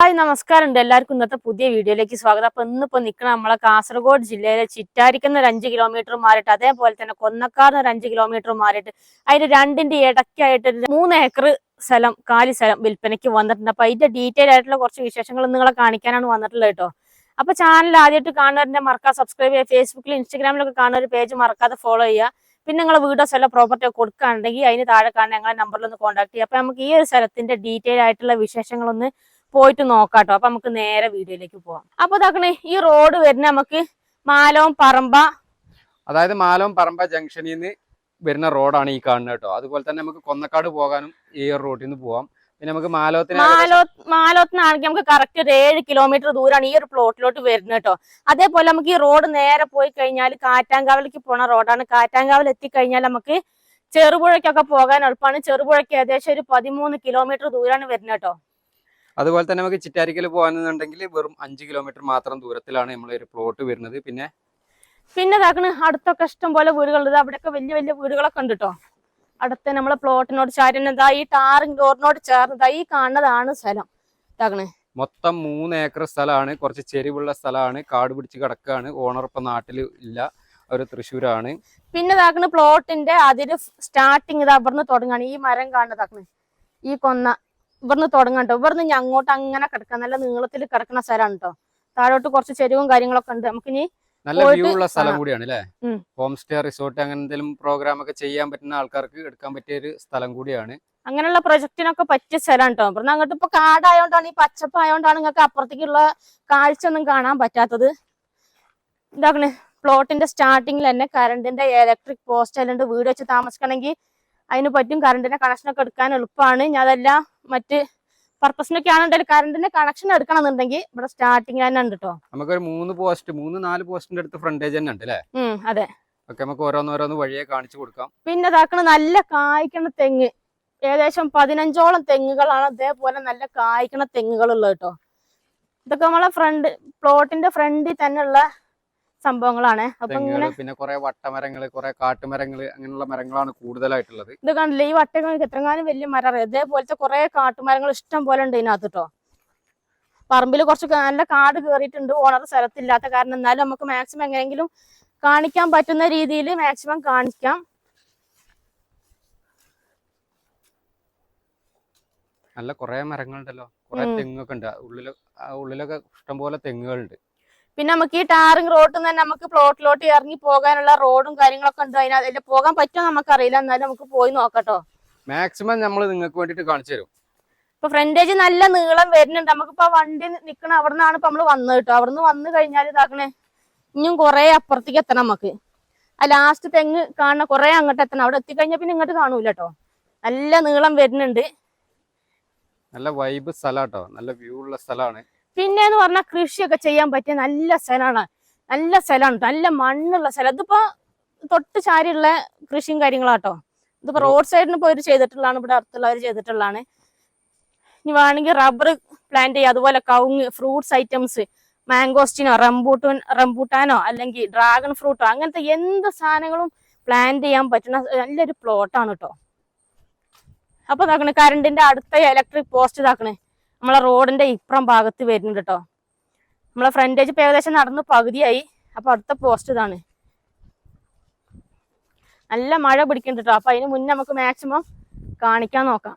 Hi നമസ്കാരം ഉണ്ട് എല്ലാവർക്കും ഇന്നത്തെ പുതിയ വീഡിയോയിലേക്ക് സ്വാഗതം. അപ്പൊ ഇന്നിപ്പോ നിൽക്കുന്ന നമ്മളെ കാസർഗോഡ് ജില്ലയിലെ ചിറ്റാരിക്കുന്ന ഒരു അഞ്ച് കിലോമീറ്റർ മാറിയിട്ട് അതേപോലെ തന്നെ കൊന്നക്കാർന്ന് ഒരു അഞ്ച് കിലോമീറ്റർ മാറിയിട്ട് അതിന്റെ രണ്ടിന്റെ ഇടയ്ക്കായിട്ട് മൂന്ന് ഏക്കർ സ്ഥലം കാലി സ്ഥലം വിൽപ്പനയ്ക്ക് വന്നിട്ടുണ്ട്. അപ്പൊ അതിന്റെ ഡീറ്റെയിൽ ആയിട്ടുള്ള കുറച്ച് വിശേഷങ്ങൾ നിങ്ങളെ കാണിക്കാനാണ് വന്നിട്ടുള്ളത് കേട്ടോ. അപ്പൊ ചാനൽ ആദ്യമായിട്ട് കാണുന്നവരുടെ മറക്കാതെ സബ്സ്ക്രൈബ് ചെയ്യുക. ഫേസ്ബുക്കിൽ ഇൻസ്റ്റാഗ്രാമിലൊക്കെ കാണുന്ന ഒരു പേജ് മറക്കാതെ ഫോളോ ചെയ്യുക. പിന്നെ നിങ്ങൾ വീടോ സ്ഥലം പ്രോപ്പർട്ടി ഒക്കെ കൊടുക്കുകയാണെങ്കിൽ അതിന് താഴെ കാണുന്ന ഞങ്ങളെ നമ്പറിൽ ഒന്ന് കോൺടാക്ട് ചെയ്യുക. അപ്പൊ നമുക്ക് ഈ ഒരു സ്ഥലത്തിന്റെ ഡീറ്റെയിൽ ആയിട്ടുള്ള വിശേഷങ്ങളൊന്ന് പോയിട്ട് നോക്കാട്ടോ. അപ്പൊ നമുക്ക് നേരെ വീഡിയോയിലേക്ക് പോവാം. അപ്പൊ ഇതാക്കണേ ഈ റോഡ് വരുന്ന നമുക്ക് മാലോം പറമ്പ അതായത് മാലോം പറമ്പ ജംഗ്ഷനിൽ നിന്ന് വരുന്ന റോഡാണ് ഈ കാണുന്നത് കേട്ടോ. അതുപോലെ തന്നെ നമുക്ക് കൊന്നക്കാട് പോകാനും ഈ റോഡിൽ നിന്ന് പോവാം. പിന്നെ നമുക്ക് മാലോത്തിന് മാലോ മാലോത്തിനാണെങ്കിൽ നമുക്ക് കറക്റ്റ് ഒരു ഏഴ് കിലോമീറ്റർ ദൂരമാണ് ഈ ഒരു പ്ലോട്ടിലോട്ട് വരുന്നത് കേട്ടോ. അതേപോലെ നമുക്ക് ഈ റോഡ് നേരെ പോയി കഴിഞ്ഞാൽ കാറ്റാങ്കാവിലേക്ക് പോണ റോഡാണ്. കാറ്റാങ്കാവിൽ എത്തിക്കഴിഞ്ഞാൽ നമുക്ക് ചെറുപുഴയ്ക്കൊക്കെ പോകാൻ എളുപ്പമാണ് ചെറുപുഴയ്ക്ക് ഏകദേശം ഒരു പതിമൂന്ന് കിലോമീറ്റർ ദൂരമാണ് വരുന്നത് കേട്ടോ. അതുപോലെ തന്നെ നമുക്ക് ചിറ്റാരിക്കൽ പോകാനുണ്ടെങ്കിൽ വെറും അഞ്ച് കിലോമീറ്റർ മാത്രം ദൂരത്തിലാണ് നമ്മൾ ഒരു പ്ലോട്ട് വരുന്നത്. പിന്നെ? പിന്നെ ഇതാക്കണ് അടുത്തൊക്കെ ഇഷ്ടം പോലെ വീടുകളുണ്ട് അവിടെയൊക്കെ വലിയ വലിയ വീടുകളൊക്കെ ഉണ്ട് കേട്ടോ അടുത്ത് നമ്മളെ പ്ലോട്ടിനോട് ചാരിന് ഇതാ ഈ ടാറിംഗ് റോഡിനോട് ചേർന്നതാ ഈ കാണുന്നതാണ് സ്ഥലം. ഇതാക്കണ് മൊത്തം മൂന്ന് ഏക്കർ സ്ഥലമാണ്. കുറച്ച് ചെരിവുള്ള സ്ഥലമാണ്. കാട് പിടിച്ച് കിടക്കുകയാണ് ഓണർ ഇപ്പം നാട്ടിൽ ഇല്ല. ഒരു തൃശ്ശൂരാണ്. പിന്നെ ഇതാക്കണ് പ്ലോട്ടിന്റെ അതിര് സ്റ്റാർട്ടിങ് ഇത് അവിടുന്ന് തുടങ്ങാണ്. ഈ മരം കാണുന്നതാക്കണ് ഈ കൊന്ന ഇവിടുന്ന് തുടങ്ങാം കേട്ടോ ഇവിടുന്ന് ഞാൻ അങ്ങോട്ട് അങ്ങനെ കിടക്കാം. നല്ല നീളത്തിൽ കിടക്കുന്ന സ്ഥലമാണ് കേട്ടോ താഴോട്ട് കുറച്ച് ചെരുവും കാര്യങ്ങളൊക്കെ ഉണ്ട്. നമുക്കിനി നല്ല പോയിട്ട് വ്യൂ ഉള്ള സ്ഥലം. കൂടിയാണ് അല്ലേ. ഹോം സ്റ്റേ റിസോർട്ട് അങ്ങനെ എന്തെങ്കിലും പ്രോഗ്രാം ഒക്കെ ചെയ്യാൻ പറ്റുന്ന ആൾക്കാർക്ക് എടുക്കാൻ പറ്റിയ ഒരു സ്ഥലം കൂടിയാണ്. അങ്ങനെയുള്ള പ്രൊജക്റ്റിനൊക്കെ പറ്റിയ സ്ഥലം കേട്ടോ ഇവിടുന്ന് അങ്ങോട്ട് ഇപ്പൊ കാടായോണ്ടാണ് ഈ പച്ചപ്പായോണ്ടാണ് നിങ്ങൾക്ക് അപ്പുറത്തേക്കുള്ള കാഴ്ച ഒന്നും കാണാൻ പറ്റാത്തത്. ഇതാക്കണേ പ്ലോട്ടിന്റെ സ്റ്റാർട്ടിങ്ങിൽ തന്നെ കറണ്ടിന്റെ ഇലക്ട്രിക് പോസ്റ്റ് അല്ലാണ്ട് വീട് വെച്ച് താമസിക്കണമെങ്കിൽ അതിന് പറ്റും കറണ്ടിന്റെ കണക്ഷൻ ഒക്കെ എടുക്കാൻ എളുപ്പമാണ് ഞാൻ അതല്ല മറ്റ് പർപ്പസിനൊക്കെ ആണെന്നുണ്ടെങ്കിൽ കറണ്ടിന്റെ കണക്ഷൻ എടുക്കണം എന്നുണ്ടെങ്കിൽ ഇവിടെ സ്റ്റാർട്ടിങ് തന്നെ ഉണ്ട് കേട്ടോ നമുക്കൊരു മൂന്ന് പോസ്റ്റ് മൂന്ന് നാല് പോസ്റ്റിന്റെ അടുത്ത് ഫ്രണ്ടേജ് തന്നെ ഉണ്ട് അല്ലേ അതെ. ഒക്കെ നമുക്ക് ഓരോന്നോരോന്ന് വഴിയെ കാണിച്ചു കൊടുക്കാം. പിന്നെ ഇതാക്കണ നല്ല കായ്ക്കണ തെങ്ങ്. ഏകദേശം പതിനഞ്ചോളം തെങ്ങുകളാണ് അതേപോലെ നല്ല കായ്ക്കണ തെങ്ങുകളുള്ളത് കേട്ടോ ഇതൊക്കെ നമ്മളെ ഫ്രണ്ട് പ്ലോട്ടിന്റെ ഫ്രണ്ടിൽ തന്നെയുള്ള സംഭവങ്ങളാണ്. അപ്പൊ ഇങ്ങനെ പിന്നെ കുറെ വട്ടമരങ്ങൾ കുറെ കാട്ടുമരങ്ങൾ അങ്ങനെയുള്ള മരങ്ങളാണ് കൂടുതലായിട്ടുള്ളത്. ഇത് കണ്ടില്ലേ ഈ വട്ടങ്ങൾക്ക് എത്രങ്ങാനും വലിയ മരം ഇതേപോലത്തെ കുറെ കാട്ടുമരങ്ങൾ ഇഷ്ടം പോലെ ഉണ്ട് ഇതിനകത്ത് കേട്ടോ പറമ്പിൽ കുറച്ച് നല്ല കാട് കയറിയിട്ടുണ്ട് ഓണർ സ്ഥലത്തില്ലാത്ത കാരണം. എന്നാലും നമുക്ക് മാക്സിമം എങ്ങനെയെങ്കിലും കാണിക്കാൻ പറ്റുന്ന രീതിയിൽ മാക്സിമം കാണിക്കാം. നല്ല കുറെ മരങ്ങളുണ്ടല്ലോ. കുറെ. തെങ്ങൊക്കെ ഉണ്ട്. ഉള്ളിൽ ആ ഉള്ളിലൊക്കെ ഇഷ്ടംപോലെ തെങ്ങുകളുണ്ട്. പിന്നെ നമുക്ക് ഈ ടാറിങ് റോഡിൽ തന്നെ നമുക്ക് പ്ലോട്ടിലോട്ട് ഇറങ്ങി പോകാനുള്ള റോഡും കാര്യങ്ങളൊക്കെ ഉണ്ട്. അതിനകത്ത് പോകാൻ പറ്റുമോ നമുക്കറിയില്ല. എന്നാലും നമുക്ക് പോയി നോക്കട്ടോ. മാക്സിമം നമ്മൾ നിങ്ങൾക്ക് വേണ്ടിട്ട് കാണിച്ചു തരും. ഇപ്പൊ ഫ്രണ്ടേജ് നല്ല നീളം വരുന്നുണ്ട്. നമുക്കിപ്പോ വണ്ടി നിക്കണ അവിടെ നിന്നാണ് ഇപ്പൊ നമ്മൾ വന്നത് കേട്ടോ. അവിടെ നിന്ന് വന്നു കഴിഞ്ഞാൽ ഇതാക്കണേ. ഇനിയും കുറെ അപ്പുറത്തേക്ക് എത്തണം നമുക്ക്. ആ ലാസ്റ്റ് തെങ്ങ് കാണണ കുറെ അങ്ങോട്ട് എത്തണം. അവിടെ എത്തിക്കഴിഞ്ഞാൽ പിന്നെ ഇങ്ങോട്ട് കാണൂല കേട്ടോ. നല്ല നീളം വരുന്നുണ്ട്. നല്ല വൈബ് സ്ഥലാട്ടോ. നല്ല വ്യൂ ഉള്ള സ്ഥലമാണ് പിന്നെ എന്ന് പറഞ്ഞാൽ കൃഷിയൊക്കെ ചെയ്യാൻ പറ്റിയ നല്ല സ്ഥലമാണ് നല്ല സ്ഥലമാണ് നല്ല മണ്ണുള്ള സ്ഥലം. ഇതിപ്പോ തൊട്ട് ചാരിയുള്ള കൃഷിയും കാര്യങ്ങളാട്ടോ. ഇതിപ്പോ റോഡ് സൈഡിന് പോയി ചെയ്തിട്ടുള്ളതാണ് ഇവിടെ അടുത്തുള്ളവർ ചെയ്തിട്ടുള്ളതാണ്. ഇനി വേണമെങ്കിൽ റബ്ബർ പ്ലാന്റ് ചെയ്യുക അതുപോലെ കവുങ്ങ് ഫ്രൂട്ട്സ് ഐറ്റംസ് മാംഗോസ്റ്റിനോ റംബൂട്ടൻ റംബൂട്ടാനോ അല്ലെങ്കിൽ ഡ്രാഗൺ ഫ്രൂട്ടോ അങ്ങനത്തെ എന്ത് സാധനങ്ങളും പ്ലാന്റ് ചെയ്യാൻ പറ്റുന്ന നല്ലൊരു പ്ലോട്ടാണ് കേട്ടോ അപ്പൊ ഇതാക്കണേ കറണ്ടിന്റെ അടുത്ത ഇലക്ട്രിക് പോസ്റ്റ് ഇതാക്കണേ. നമ്മളെ റോഡിന്റെ ഇപ്പുറം ഭാഗത്ത് വരുന്നുണ്ട് കേട്ടോ നമ്മളെ ഫ്രണ്ടേജ് ഇപ്പൊ ഏകദേശം നടന്ന് പകുതിയായി. അപ്പൊ അടുത്ത പോസ്റ്റ് ഇതാണ്. നല്ല മഴ പിടിക്കുന്നുണ്ട് കേട്ടോ അപ്പൊ അതിന് മുന്നേ നമുക്ക് മാക്സിമം കാണിക്കാൻ നോക്കാം.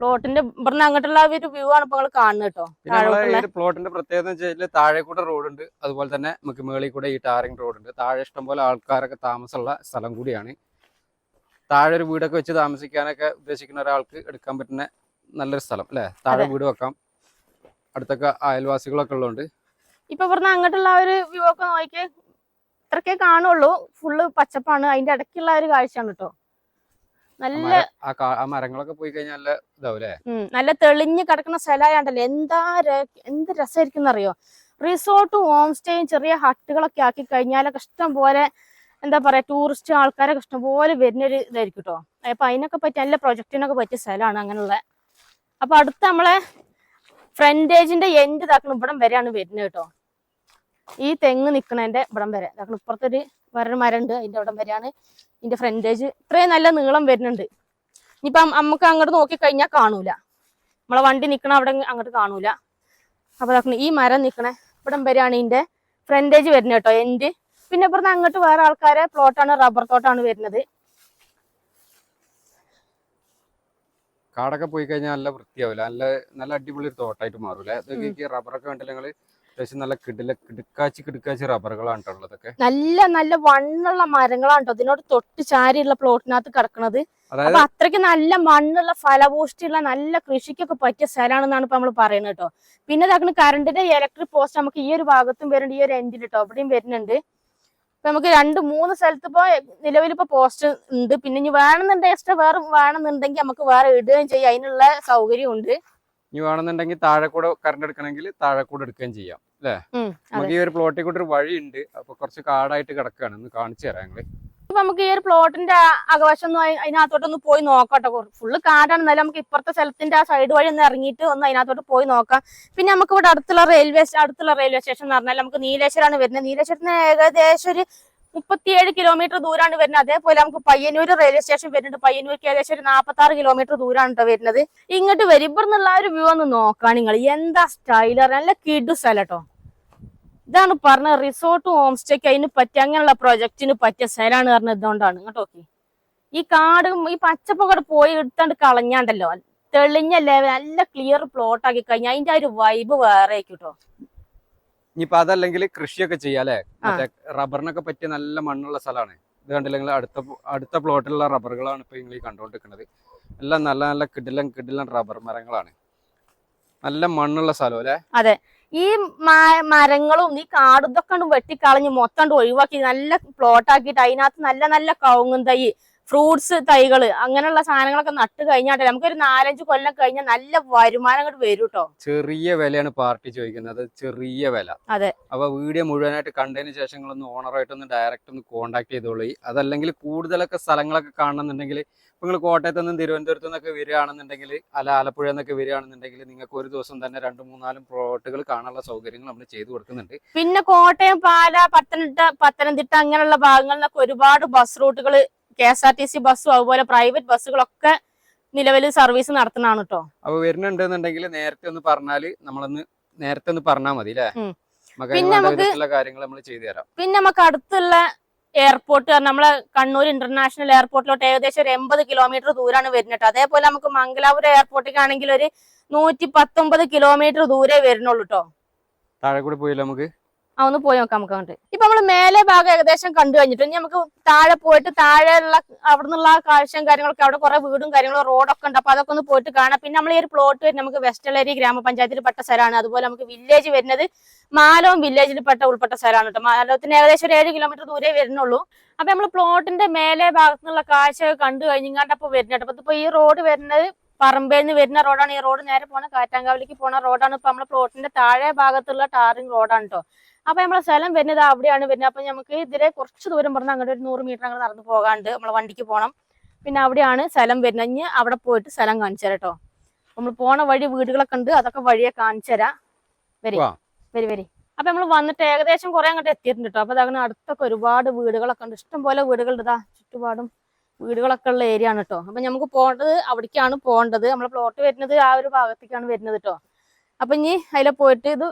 പ്ലോട്ടിന്റെ ഇവിടുന്ന് അങ്ങോട്ടുള്ള ഒരു വ്യൂ ആണ് ഇപ്പൊ കാണുന്നത് കേട്ടോ പ്ലോട്ടിന്റെ പ്രത്യേകത വെച്ചാൽ താഴെ കൂടെ റോഡ് ഉണ്ട്. അതുപോലെ തന്നെ നമുക്ക് മേളിൽ കൂടെ ഈ ടാറിംഗ് റോഡ് ഉണ്ട്. താഴെ ഇഷ്ടംപോലെ ആൾക്കാരൊക്കെ താമസമുള്ള സ്ഥലം കൂടിയാണ്. താഴെ ഒരു വീടൊക്കെ വെച്ച് താമസിക്കാനൊക്കെ ഉദ്ദേശിക്കുന്ന ഒരാൾക്ക് എടുക്കാൻ പറ്റുന്ന നല്ലൊരു സ്ഥലം അല്ലേ? താഴെ വീട് വെക്കാം. അടുത്തൊക്കെ അയൽവാസികളൊക്കെ ഉള്ളതുകൊണ്ട് ഇപ്പൊ ഇവിടുന്ന് അങ്ങോട്ടുള്ള ഒരു വ്യൂ ഒക്കെ നോക്കി ഇത്രക്കേ കാണുള്ളൂ. ഫുള്ള് പച്ചപ്പാണ്. അതിന്റെ ഇടയ്ക്കുള്ള ഒരു കാഴ്ചയാണ് കേട്ടോ. നല്ല ആ മരങ്ങളൊക്കെ പോയി കഴിഞ്ഞാൽ നല്ല തെളിഞ്ഞു അല്ലേ? നല്ല തെളിഞ്ഞു കിടക്കുന്ന സ്ഥലമായാണ്ടല്ലേ എന്താ എന്ത് രസമായിരിക്കും അറിയോ റിസോർട്ടും ഹോം സ്റ്റേയും ചെറിയ ഹട്ടുകളൊക്കെ ആക്കി കഴിഞ്ഞാലൊക്കെ ഇഷ്ടം പോലെ എന്താ പറയാ ടൂറിസ്റ്റ് ആൾക്കാരൊക്കെ ഇഷ്ടം പോലെ വരുന്നൊരു ഇതായിരിക്കും കേട്ടോ. അപ്പൊ അതിനൊക്കെ പറ്റി നല്ല പ്രൊജക്ടിനൊക്കെ പറ്റിയ സ്ഥലമാണ് അങ്ങനെയുള്ള അപ്പൊ അടുത്ത നമ്മളെ ഫ്രണ്ടേജിന്റെ എൻഡ് ഇതാക്കണം ഇവിടം വരെയാണ് വരുന്നത് കേട്ടോ. ഈ തെങ്ങ് നിക്കണേന്റെ ഇവിടം വരെ. ഇതാക്കണം ഇപ്പുറത്തൊരു വേറൊരു മരം ഉണ്ട് അതിന്റെ ഇവിടം വരെയാണ് ഇതിന്റെ ഫ്രണ്ടേജ് ഇത്രയും നല്ല നീളം വരുന്നുണ്ട്. ഇനിയിപ്പം നമുക്ക് അങ്ങോട്ട് നോക്കി കഴിഞ്ഞാൽ കാണൂല. നമ്മളെ വണ്ടി നിക്കണ അവിടെ അങ്ങോട്ട് കാണൂല. അപ്പൊ ഇതാക്കണം ഈ മരം നിക്കണ ഇവിടം വരെയാണ് ഇതിന്റെ ഫ്രണ്ടേജ് വരുന്നത് കേട്ടോ എൻഡ് പിന്നെ ഇപ്പുറത്ത് അങ്ങോട്ട് വേറെ ആൾക്കാരെ പ്ലോട്ടാണ് റബ്ബർ തോട്ടാണ് വരുന്നത്. കാടൊക്കെ പോയി കഴിഞ്ഞാൽ നല്ല വൃത്തിയാവില്ല നല്ല നല്ല അടിപൊളി ഒരു തോട്ടായിട്ട് മാറൂല. അതൊക്കെ റബ്ബറൊക്കെ കണ്ടില്ല ഞങ്ങൾ അത്യാവശ്യം നല്ല കിടില കിടുക്കാച്ചി കിടുക്കാച്ചി റബ്ബറുകളാണ് ഉള്ളതൊക്കെ നല്ല നല്ല വണ്ണുള്ള മരങ്ങളാണ് കേട്ടോ ഇതിനോട് തൊട്ട് ചാരിയുള്ള പ്ലോട്ടിനകത്ത് കിടക്കുന്നത് അപ്പൊ അത്രയ്ക്ക് നല്ല മണ്ണുള്ള ഫലപുഷ്ടിയുള്ള നല്ല കൃഷിക്കൊക്കെ പറ്റിയ സ്ഥലമാണെന്നാണ് ഇപ്പൊ നമ്മൾ പറയുന്നത് കേട്ടോ പിന്നെ ഇതാക്കുന്ന കറണ്ടിന്റെ ഇലക്ട്രിക് പോസ്റ്റ് നമുക്ക് ഈ ഒരു ഭാഗത്തും വരുന്നുണ്ട് ഈ ഒരു എൻഡിൽ കേട്ടോ അവിടെയും വരുന്നുണ്ട്. ഇപ്പൊ നമുക്ക് രണ്ട് മൂന്ന് സ്ഥലത്ത് ഇപ്പൊ നിലവിൽ ഇപ്പൊ പോസ്റ്റ് ഉണ്ട്. പിന്നെ ഇനി വേണമെന്നുണ്ടെങ്കിൽ എക്സ്ട്രാ വേറെ വേണമെന്നുണ്ടെങ്കിൽ നമുക്ക് വേറെ ഇടുകയും ചെയ്യാം. അതിനുള്ള സൗകര്യം ഉണ്ട്. ഇനി വേണമെന്നുണ്ടെങ്കിൽ താഴെ കൂടെ കറണ്ട് എടുക്കണമെങ്കിൽ താഴെ കൂടെ എടുക്കുകയും ചെയ്യാം. അല്ലേ? നമുക്ക് ഈ ഒരു പ്ലോട്ടിൽ കൂടെ ഒരു വഴിയുണ്ട് അപ്പൊ കുറച്ച് കാടായിട്ട് കിടക്കുകയാണ്. ഒന്ന് കാണിച്ചു തരാം ഞങ്ങൾ നമുക്ക് ഈ ഒരു പ്ലോട്ടിന്റെ അകവശം ഒന്ന് അതിനകത്തോട്ടൊന്ന് പോയി നോക്കട്ടെ. ഫുള്ള് കാടാണ്. എന്നാലും നമുക്ക് ഇപ്പുറത്തെ സ്ഥലത്തിന്റെ ആ സൈഡ് വഴി ഒന്ന് ഇറങ്ങിയിട്ട് ഒന്ന് അതിനകത്തോട്ട് പോയി നോക്കാം. പിന്നെ നമുക്ക് ഇവിടെ അടുത്തുള്ള റെയിൽവേ അടുത്തുള്ള റെയിൽവേ സ്റ്റേഷൻ എന്ന് പറഞ്ഞാൽ നമുക്ക് നീലേശ്വരാണ് വരുന്നത്. നീലേശ്വരത്തിന് ഏകദേശം ഒരു മുപ്പത്തിയേഴ് കിലോമീറ്റർ ദൂരമാണ് വരുന്നത്. അതേപോലെ നമുക്ക് പയ്യന്നൂർ റെയിൽവേ സ്റ്റേഷൻ വരുന്നുണ്ട്. പയ്യന്നൂർക്ക് ഏകദേശം ഒരു നാൽപ്പത്തി ആറ് കിലോമീറ്റർ ദൂരമാണ് കേട്ടോ വരുന്നത്. ഇങ്ങോട്ട് വരുമ്പോൾ എന്നുള്ള ഒരു വ്യൂ ഒന്ന് നോക്കാം നിങ്ങൾ. എന്താ സ്റ്റൈലർ നല്ല കിഡു സ്ഥലം കേട്ടോ ഇതാണ് പറഞ്ഞ റിസോർട്ടും ഹോം സ്റ്റേക്ക് അതിന് പറ്റിയ അങ്ങനെയുള്ള പ്രൊജക്റ്റിന് പറ്റിയ സ്ഥലമാണ് പറഞ്ഞത് ഇതുകൊണ്ടാണ്. കേട്ടോ ഈ കാട് ഈ പച്ചപ്പൊക്കെ പോയി എടുത്താണ്ട് കളഞ്ഞാണ്ടല്ലോ. തെളിഞ്ഞ ലെവൽ നല്ല ക്ലിയർ പ്ലോട്ട് ആക്കി കഴിഞ്ഞാൽ അതിന്റെ ആ ഒരു വൈബ് വേറെ കേട്ടോ ഇനിയിപ്പോ അതല്ലെങ്കിൽ കൃഷിയൊക്കെ ചെയ്യാം അല്ലെ? മറ്റേ റബ്ബറിനൊക്കെ പറ്റിയ നല്ല മണ്ണുള്ള സ്ഥലമാണ്. ഇത് കണ്ടില്ലെങ്കിൽ അടുത്ത അടുത്ത പ്ലോട്ടിലുള്ള റബ്ബറുകളാണ് ഇപ്പൊ നിങ്ങൾ ഈ കണ്ടുകൊണ്ടിരിക്കുന്നത് എല്ലാം നല്ല നല്ല കിടിലം കിടിലം റബ്ബർ മരങ്ങളാണ്. നല്ല മണ്ണുള്ള സ്ഥലം അല്ലെ? ഈ മരങ്ങളും ഈ കാടും ഇതൊക്കെ കൊണ്ട് വെട്ടിക്കളഞ്ഞ് മൊത്തം ഒഴിവാക്കി. നല്ല പ്ലോട്ട് ആക്കിയിട്ട് അതിനകത്ത് നല്ല നല്ല കവുങ്ങും തൈ ഫ്രൂട്ട്സ് തൈകൾ അങ്ങനെയുള്ള സാധനങ്ങളൊക്കെ നട്ട് കഴിഞ്ഞാട്ടെ നമുക്കൊരു നാലഞ്ച് കൊല്ലം കഴിഞ്ഞാൽ നല്ല വരുമാനം അങ്ങോട്ട് വരും കേട്ടോ. ചെറിയ വിലയാണ് പാർട്ടി ചോദിക്കുന്നത്. ചെറിയ വില. അതെ. അപ്പൊ വീഡിയോ മുഴുവനായിട്ട് കണ്ടതിന് ശേഷം ഓണറായിട്ടൊന്ന് ഓണറായിട്ട് ഒന്ന് ഡയറക്റ്റ് ഒന്ന് കോൺടാക്ട് ചെയ്തോളൂ. അതല്ലെങ്കിൽ കൂടുതലൊക്കെ സ്ഥലങ്ങളൊക്കെ കാണണമെന്നുണ്ടെങ്കിൽ നിങ്ങൾ കോട്ടയത്ത് നിന്നും തിരുവനന്തപുരത്ത് നിന്നൊക്കെ വരികയാണെന്നുണ്ടെങ്കിൽ അല്ല ആലപ്പുഴ നിന്നൊക്കെ വരികയാണെന്നുണ്ടെങ്കിൽ നിങ്ങൾക്ക് ഒരു ദിവസം തന്നെ രണ്ട് മൂന്നാലും പ്ലോട്ടുകൾ കാണാനുള്ള സൗകര്യങ്ങൾ നമ്മൾ ചെയ്തു കൊടുക്കുന്നുണ്ട്. പിന്നെ കോട്ടയം പാല പത്തനംതിട്ട പത്തനംതിട്ട അങ്ങനെയുള്ള ഭാഗങ്ങളിൽ നിന്നൊക്കെ ഒരുപാട് ബസ് റൂട്ടുകൾ K S R T C ബസ്സും അതുപോലെ പ്രൈവറ്റ് ബസ്സുകളൊക്കെ നിലവിൽ സർവീസ് നടത്തുന്നതാണ് കേട്ടോ അപ്പൊ വരുന്നുണ്ടെന്നുണ്ടെങ്കിൽ നേരത്തെ ഒന്ന് പറഞ്ഞാൽ നമ്മളൊന്ന് നേരത്തെ ഒന്ന് പറഞ്ഞാൽ മതി അല്ലേ പിന്നെ നമുക്ക് കാര്യങ്ങൾ നമ്മൾ ചെയ്തു തരാം. പിന്നെ നമുക്ക് അടുത്തുള്ള എയർപോർട്ട് നമ്മളെ കണ്ണൂർ ഇന്റർനാഷണൽ എയർപോർട്ടിലോട്ട് ഏകദേശം ഒരു എൺപത് കിലോമീറ്റർ ദൂരമാണ് വരുന്നത് അതേപോലെ നമുക്ക് മംഗലാപുരം എയർപോർട്ടിലേക്കാണെങ്കിൽ ഒരു നൂറ്റി പത്തൊമ്പത് കിലോമീറ്റർ ദൂരെ വരുന്നുള്ളൂ കേട്ടോ. താഴെ കൂടി പോയില്ല നമുക്ക്? ആ ഒന്ന് പോയി നോക്കാം നമുക്ക് അങ്ങോട്ട്. ഇപ്പൊ നമ്മൾ മേലെ ഭാഗം ഏകദേശം കണ്ടു കഴിഞ്ഞിട്ട് ഇനി നമുക്ക് താഴെ പോയിട്ട് താഴെയുള്ള അവിടെ നിന്നുള്ള കാഴ്ചയും കാര്യങ്ങളൊക്കെ അവിടെ കുറെ വീടും കാര്യങ്ങളും റോഡൊക്കെ ഉണ്ട്. അപ്പൊ അതൊക്കെ ഒന്ന് പോയിട്ട് കാണാം. പിന്നെ നമ്മൾ ഈ ഒരു പ്ലോട്ട് വരുന്നത് നമുക്ക് വെസ്റ്റലേരി ഗ്രാമപഞ്ചായത്തിൽ പെട്ട സ്ഥലമാണ്. അതുപോലെ നമുക്ക് വില്ലേജ് വരുന്നത് മാലോം വില്ലേജിൽ പെട്ട ഉൾപ്പെട്ട സ്ഥലമാണ് കേട്ടോ. മാലോത്തിന് ഏകദേശം ഒരു ഏഴ് കിലോമീറ്റർ ദൂരെ വരുന്നുള്ളൂ. അപ്പൊ നമ്മൾ പ്ലോട്ടിന്റെ മേലെ ഭാഗത്തു നിന്നുള്ള കാഴ്ച കണ്ടു വരുന്നുണ്ട് അപ്പൊ ഇപ്പൊ ഈ റോഡ് വരുന്നത് പറമ്പേൽ നിന്ന് വരുന്ന റോഡാണ് ഈ റോഡ് നേരെ പോണ കാറ്റാങ്കാവിലേക്ക് പോണ റോഡാണ് ഇപ്പൊ നമ്മളെ പ്ലോട്ടിന്റെ താഴെ ഭാഗത്തുള്ള ടാറിംഗ് റോഡാണ് കേട്ടോ. അപ്പൊ നമ്മളെ സ്ഥലം വരുന്നത് അവിടെയാണ് വരുന്നത്. അപ്പൊ നമുക്ക് ഇതിലെ കുറച്ച് ദൂരം പറഞ്ഞാൽ അങ്ങോട്ട് ഒരു നൂറ് മീറ്റർ അങ്ങനെ നടന്നു പോകാണ്ട് നമ്മളെ വണ്ടിക്ക് പോകണം പിന്നെ അവിടെയാണ് സ്ഥലം വരുന്നത്. ഇനി അവിടെ പോയിട്ട് സ്ഥലം കാണിച്ചു തരാം കേട്ടോ. നമ്മൾ പോണ വഴി വീടുകളൊക്കെ ഉണ്ട്. അതൊക്കെ വഴിയെ കാണിച്ചു തരാം. വരി. വരി വരി. അപ്പൊ നമ്മൾ വന്നിട്ട് ഏകദേശം കുറെ അങ്ങോട്ട് എത്തിയിട്ടുണ്ട് കേട്ടോ. അപ്പൊ അതങ്ങനെ അടുത്തൊക്കെ ഒരുപാട് വീടുകളൊക്കെ ഉണ്ട്. ഇഷ്ടം പോലെ വീടുകളുണ്ട് ഇതാ. ചുറ്റുപാടും വീടുകളൊക്കെ ഉള്ള ഏരിയ ആണ് കേട്ടോ. അപ്പൊ നമുക്ക് പോകേണ്ടത് അവിടേക്കാണ് പോകേണ്ടത്. നമ്മളെ പ്ലോട്ട് വരുന്നത് ആ ഒരു ഭാഗത്തേക്കാണ് വരുന്നത് കേട്ടോ. അപ്പൊ ഇനി അതിലെ പോയിട്ട് ഇത്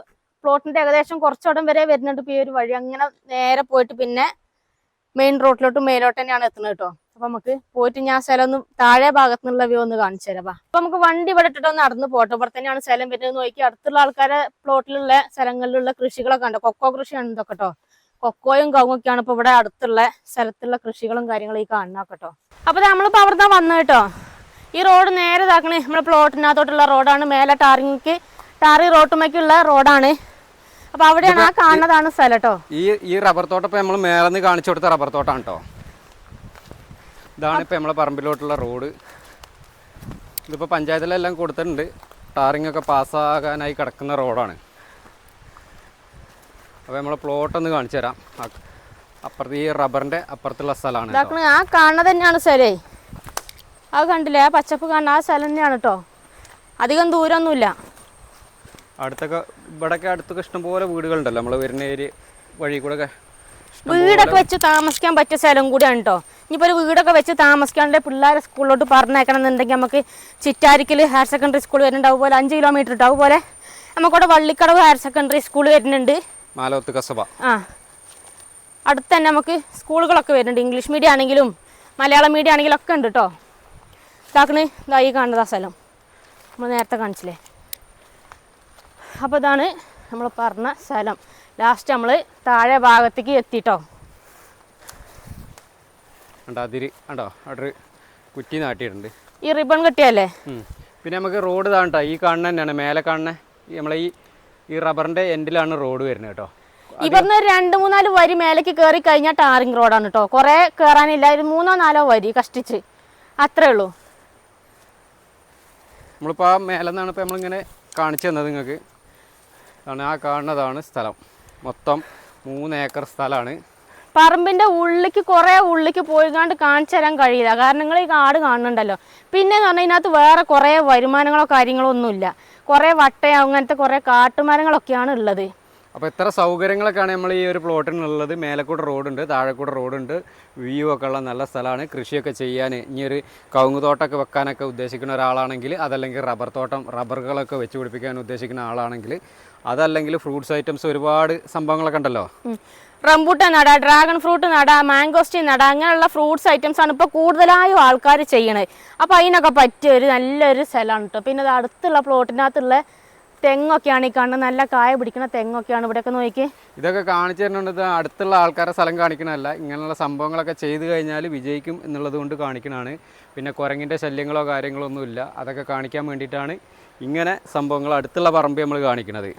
പ്ലോട്ടിന്റെ ഏകദേശം കുറച്ചോടം വരെ വരുന്നുണ്ട് ഈ ഒരു വഴി. അങ്ങനെ നേരെ പോയിട്ട് പിന്നെ മെയിൻ റോഡിലോട്ട് മേലോട്ട് തന്നെയാണ് എത്തുന്നത് കേട്ടോ. അപ്പൊ നമുക്ക് പോയിട്ട് ഞാൻ സ്ഥലം ഒന്ന് താഴെ ഭാഗത്ത് നിന്നുള്ള വ്യൂ ഒന്ന് കാണിച്ചു തരാം അപ്പൊ നമുക്ക് വണ്ടി ഇവിടെ ഇട്ടിട്ട് ഒന്ന് നടന്ന് പോട്ടെ. ഇവിടെ തന്നെയാണ് സ്ഥലം വരുന്നത് നോക്കി. അടുത്തുള്ള ആൾക്കാരെ പ്ലോട്ടിലുള്ള സ്ഥലങ്ങളിലുള്ള കൃഷികളൊക്കെ ഉണ്ട്. കൊക്കോ കൃഷിയാണ് ഇതൊക്കെ കേട്ടോ കൊക്കോയും കവുങ്ങൊക്കെയാണ് ഇപ്പൊ ഇവിടെ അടുത്തുള്ള സ്ഥലത്തുള്ള കൃഷികളും കാര്യങ്ങളും ഈ കാണുന്ന കേട്ടോ അപ്പൊ നമ്മളിപ്പോ അവിടെ വന്നു കേട്ടോ ഈ റോഡ് നേരെ ഇതാക്കണേ. നമ്മുടെ പ്ലോട്ടിനകത്തോട്ടുള്ള റോഡാണ് മേലെ ടാറിങ്ങിക്ക് ടാറി റോട്ടുമേക്കുള്ള റോഡാണ് അപ്പൊ അവിടെയാണ് ആ കാണുന്നതാണ് സ്ഥലം കേട്ടോ ഈ ഈ റബ്ബർ തോട്ടം ഇപ്പൊ നമ്മൾ മേലെന്ന് കാണിച്ചു കൊടുത്ത റബ്ബർ തോട്ടാണ് കേട്ടോ ഇതാണ് ഇപ്പൊ നമ്മളെ പറമ്പിലോട്ടുള്ള റോഡ്. ഇതിപ്പോ പഞ്ചായത്തിലെല്ലാം കൊടുത്തിട്ടുണ്ട്. ടാറിംഗ് ഒക്കെ പാസ്സാകാനായി കിടക്കുന്ന റോഡാണ്. അപ്പോൾ നമ്മളെ പ്ലോട്ട് ഒന്ന് കാണിച്ചു തരാം. അപ്പുറത്ത് ഈ റബ്ബറിന്റെ അപ്പുറത്തുള്ള സ്ഥലമാണ് ആ കാണുന്നത് തന്നെയാണ് സ്ഥലേ. അത് കണ്ടില്ലേ ആ പച്ചപ്പ് കാണുന്ന ആ സ്ഥലം തന്നെയാണ് കേട്ടോ അധികം ദൂരമൊന്നുമില്ല. അടുത്തൊക്കെ ഇവിടെയൊക്കെ അടുത്തൊക്കെ ഇഷ്ടംപോലെ വീടുകളുണ്ടല്ലോ. നമ്മൾ വരുന്ന ഏരിയ വഴി കൂടെ വീടൊക്കെ വെച്ച് താമസിക്കാൻ പറ്റിയ സ്ഥലം കൂടിയാണ് കേട്ടോ ഇനിയിപ്പോൾ ഒരു വീടൊക്കെ വെച്ച് താമസിക്കാണ്ട് പിള്ളേരെ സ്കൂളിലോട്ട് പറഞ്ഞേക്കണം എന്നുണ്ടെങ്കിൽ നമുക്ക് ചിറ്റാരിക്കൽ ഹയർ സെക്കൻഡറി സ്കൂൾ വരുന്നുണ്ട്. അതുപോലെ അഞ്ച് കിലോമീറ്റർ ഉണ്ട്. അതുപോലെ നമുക്കവിടെ വള്ളിക്കടവ് ഹയർ സെക്കൻഡറി സ്കൂൾ വരുന്നുണ്ട്. മാലോത്ത് കസബ. ആ. അടുത്ത് തന്നെ നമുക്ക് സ്കൂളുകളൊക്കെ വരുന്നുണ്ട്. ഇംഗ്ലീഷ് മീഡിയം ആണെങ്കിലും മലയാളം മീഡിയം ആണെങ്കിലും ഒക്കെ ഉണ്ട് കേട്ടോ ഇതാക്കണ് ഇതായി കാണുന്നത് ആ സ്ഥലം. നമ്മൾ നേരത്തെ കാണിച്ചില്ലേ? അപ്പോൾ ഇതാണ് നമ്മൾ പറഞ്ഞ സ്ഥലം. ലാസ്റ്റ് നമ്മൾ താഴെ ഭാഗത്തേക്ക് എത്തിട്ടോ. അതിര് കണ്ടോ അവിടെ കുറ്റി നാട്ടിയിട്ടുണ്ട്. ഈ റിബൺ കെട്ടിയല്ലേ? പിന്നെ നമുക്ക് റോഡ് താണ്ടോ ഈ കാണുന്ന തന്നെയാണ്. മേലെ കാണുന്ന ഈ നമ്മളെ ഈ ഈ റബ്ബറിന്റെ എൻഡിലാണ് റോഡ് വരുന്നത് കേട്ടോ ഇവിടുന്ന് ഒരു രണ്ട് മൂന്നാൽ വരി മേലേക്ക് കയറി കഴിഞ്ഞാൽ ടാറിങ് റോഡാണ് കേട്ടോ കുറേ കയറാനില്ല ഒരു മൂന്നോ നാലോ വരി കഷ്ടിച്ച്. അത്രേ ഉള്ളൂ. നമ്മളിപ്പോൾ ആ മേലെന്നാണ് ഇപ്പോൾ നമ്മളിങ്ങനെ കാണിച്ചു തന്നത് നിങ്ങൾക്ക്. ആണ്. ആ കാണുന്നതാണ് സ്ഥലം. മൊത്തം മൂന്ന് ഏക്കർ സ്ഥലമാണ്. പറമ്പിന്റെ ഉള്ളിക്ക് കുറെ ഉള്ളിക്ക് പോയിക്കാണ്ട് കാണിച്ചു തരാൻ കഴിയില്ല. കാരണം നിങ്ങൾ ഈ കാട് കാണുന്നുണ്ടല്ലോ. പിന്നെ എന്ന് പറഞ്ഞാൽ ഇതിനകത്ത് വേറെ കുറെ വരുമാനങ്ങളോ കാര്യങ്ങളോ ഒന്നുമില്ല. കുറെ വട്ടയോ അങ്ങനത്തെ കുറെ കാട്ടുമരങ്ങളൊക്കെയാണ് ഉള്ളത്. അപ്പോൾ എത്ര സൗകര്യങ്ങളൊക്കെയാണ് നമ്മൾ ഈ ഒരു പ്ലോട്ടിനുള്ളത്. മേലക്കൂടെ റോഡുണ്ട് താഴെക്കൂടെ റോഡുണ്ട്. വ്യൂ ഒക്കെ ഉള്ള നല്ല സ്ഥലമാണ്. കൃഷിയൊക്കെ ചെയ്യാൻ ഇനി ഒരു കവുങ്ങ് തോട്ടമൊക്കെ വെക്കാനൊക്കെ ഉദ്ദേശിക്കുന്ന ഒരാളാണെങ്കിൽ അതല്ലെങ്കിൽ റബ്ബർ തോട്ടം റബ്ബറുകളൊക്കെ വെച്ച് പിടിപ്പിക്കാൻ ഉദ്ദേശിക്കുന്ന ആളാണെങ്കിൽ അതല്ലെങ്കിൽ ഫ്രൂട്ട്സ് ഐറ്റംസ് ഒരുപാട് സംഭവങ്ങളൊക്കെ ഉണ്ടല്ലോ? റംബൂട്ടാൻ നടാ ഡ്രാഗൺ ഫ്രൂട്ട് നട മാംഗോസ്റ്റി നട അങ്ങനെയുള്ള ഫ്രൂട്ട്സ് ഐറ്റംസ് ആണ് ഇപ്പോൾ കൂടുതലായും ആൾക്കാർ ചെയ്യണത്. അപ്പോൾ അതിനൊക്കെ പറ്റിയ ഒരു നല്ലൊരു സ്ഥലമാണ് കേട്ടോ പിന്നെ അത് അടുത്തുള്ള പ്ലോട്ടിനകത്തുള്ള തെങ്ങൊക്കെയാണ് ഈ കാണുന്നത് നല്ല കായ പിടിക്കുന്ന തെങ്ങൊക്കെയാണ്. ഇവിടെയൊക്കെ നോക്കി ഇതൊക്കെ കാണിച്ചു തരുന്നുണ്ട്. അടുത്തുള്ള ആൾക്കാരെ സ്ഥലം കാണിക്കണമല്ല ഇങ്ങനെയുള്ള സംഭവങ്ങളൊക്കെ ചെയ്തു കഴിഞ്ഞാൽ വിജയിക്കും എന്നുള്ളത് കൊണ്ട് കാണിക്കണതാണ്. പിന്നെ കുരങ്ങിന്റെ ശല്യങ്ങളോ കാര്യങ്ങളോ ഒന്നുമില്ല. അതൊക്കെ കാണിക്കാൻ വേണ്ടിയിട്ടാണ് ഇങ്ങനെ സംഭവങ്ങൾ അടുത്തുള്ള പറമ്പ് നമ്മൾ കാണിക്കുന്നത്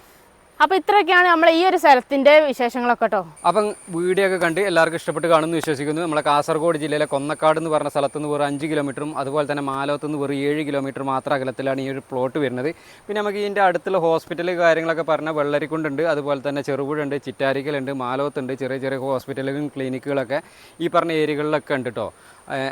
അപ്പോൾ ഇത്രയൊക്കെയാണ് നമ്മളെ ഈ ഒരു സ്ഥലത്തിന്റെ വിശേഷങ്ങളൊക്കെ കേട്ടോ അപ്പം വീഡിയോ ഒക്കെ കണ്ട് എല്ലാവർക്കും ഇഷ്ടപ്പെട്ട് കാണുമെന്ന് വിശ്വസിക്കുന്നു. നമ്മളെ കാസർഗോഡ് ജില്ലയിലെ കൊന്നക്കാട് എന്ന് പറഞ്ഞ സ്ഥലത്ത് നിന്ന് വെറും അഞ്ച് കിലോമീറ്ററും അതുപോലെ തന്നെ മാലോത്ത് നിന്ന് വെറും ഏഴ് കിലോമീറ്റർ മാത്രം അകലത്തിലാണ് ഈ ഒരു പ്ലോട്ട് വരുന്നത്. പിന്നെ നമുക്ക് ഇതിന്റെ അടുത്തുള്ള ഹോസ്പിറ്റൽ കാര്യങ്ങളൊക്കെ പറഞ്ഞാൽ വെള്ളരിക്കുണ്ടുണ്ട് അതുപോലെ തന്നെ ചെറുപുഴുണ്ട് ചിറ്റാരിക്കലുണ്ട് മാലോത്തുണ്ട് ചെറിയ ചെറിയ ഹോസ്പിറ്റലുകളും ക്ലിനിക്കുകളൊക്കെ ഈ പറഞ്ഞ ഏരിയകളിലൊക്കെ ഉണ്ട് കേട്ടോ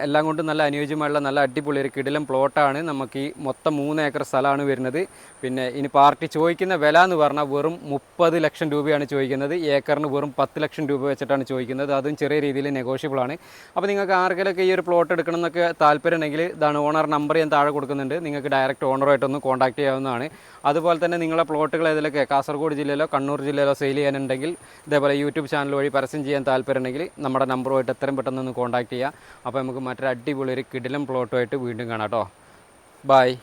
എല്ലാം കൊണ്ടും നല്ല അനുയോജ്യമായുള്ള നല്ല അടിപൊളി ഒരു കിടിലം പ്ലോട്ടാണ്. നമുക്ക് ഈ മൊത്തം മൂന്ന് ഏക്കർ സ്ഥലമാണ് വരുന്നത്. പിന്നെ ഇനി പാർട്ടി ചോദിക്കുന്ന വില എന്ന് പറഞ്ഞാൽ വെറും മുപ്പത് ലക്ഷം രൂപയാണ് ചോദിക്കുന്നത്. ഏക്കറിന് വെറും പത്ത് ലക്ഷം രൂപ വെച്ചിട്ടാണ് ചോദിക്കുന്നത്. അതും ചെറിയ രീതിയിൽ നെഗോഷ്യബിൾ ആണ്. അപ്പോൾ നിങ്ങൾക്ക് ആർക്കെങ്കിലൊക്കെ ഈ ഒരു പ്ലോട്ട് എടുക്കണം എന്നൊക്കെ താല്പര്യം ഉണ്ടെങ്കിൽ ഇതാണ് ഓണർ നമ്പർ ഞാൻ താഴെ കൊടുക്കുന്നുണ്ട്. നിങ്ങൾക്ക് ഡയറക്റ്റ് ഓണറുമായിട്ടൊന്ന് കോൺടാക്ട് ചെയ്യാവുന്നതാണ്. അതുപോലെ തന്നെ നിങ്ങളെ പ്ലോട്ടുകൾ ഏതിലൊക്കെ കാസർഗോഡ് ജില്ലയിലോ കണ്ണൂർ ജില്ലയിലോ സെയിൽ ചെയ്യാനുണ്ടെങ്കിൽ ഇതേപോലെ യൂട്യൂബ് ചാനൽ വഴി പരസ്യം ചെയ്യാൻ താല്പര്യം ഉണ്ടെങ്കിൽ നമ്മുടെ നമ്പറുമായിട്ട് എത്രയും പെട്ടെന്ന് ഒന്ന് കോൺടാക്ട് ചെയ്യുക അപ്പോൾ നമുക്ക് മറ്റൊരു അടിപൊളി ഒരു കിടിലം പ്ലോട്ടുമായിട്ട് വീണ്ടും കാണാം കേട്ടോ ബായ്